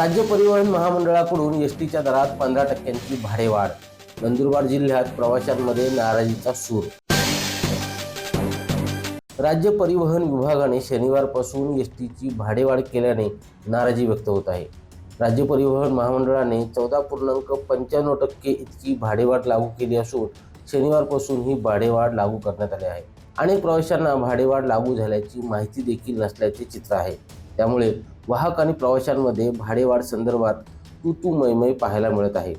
राज्य परिवहन महामंडळाकडून एस टीच्या दरात पंधरा टक्क्यांची भाडेवाढ नंदुरबार जिल्ह्यात प्रवाशांमध्ये नाराजीचा सूर. राज्य परिवहन विभागाने शनिवारपासून एस टीची भाडेवाढ केल्याने नाराजी व्यक्त होत आहे. राज्य परिवहन महामंडळाने चौदा पूर्णांक पंच्याण्णव टक्के इतकी भाडेवाढ लागू केली असून शनिवारपासून ही भाडेवाढ लागू करण्यात आली आहे. अनेक प्रवाशांना भाडेवाढ लागू झाल्याची माहिती देखील नसल्याचे चित्र आहे. त्यामुळे वाहक आणि प्रवाशांमध्ये भाडेवाढ संदर्भात तू तू मैमय पाहायला मिळत आहे.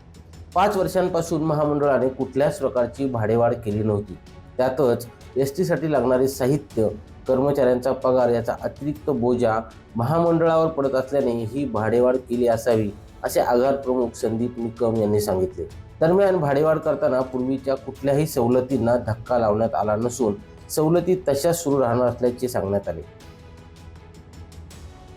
पाच वर्षांपासून महामंडळाने कुठल्याच प्रकारची भाडेवाढ केली नव्हती. त्यातच एस टीसाठी लागणारे साहित्य कर्मचाऱ्यांचा पगार याचा अतिरिक्त बोजा महामंडळावर पडत असल्याने ही भाडेवाढ केली असावी असे आघार प्रमुख संदीप निकम यांनी सांगितले. दरम्यान भाडेवाढ करताना पूर्वीच्या कुठल्याही सवलतींना धक्का लावण्यात आला नसून सवलती तशाच सुरू राहणार असल्याचे सांगण्यात आले.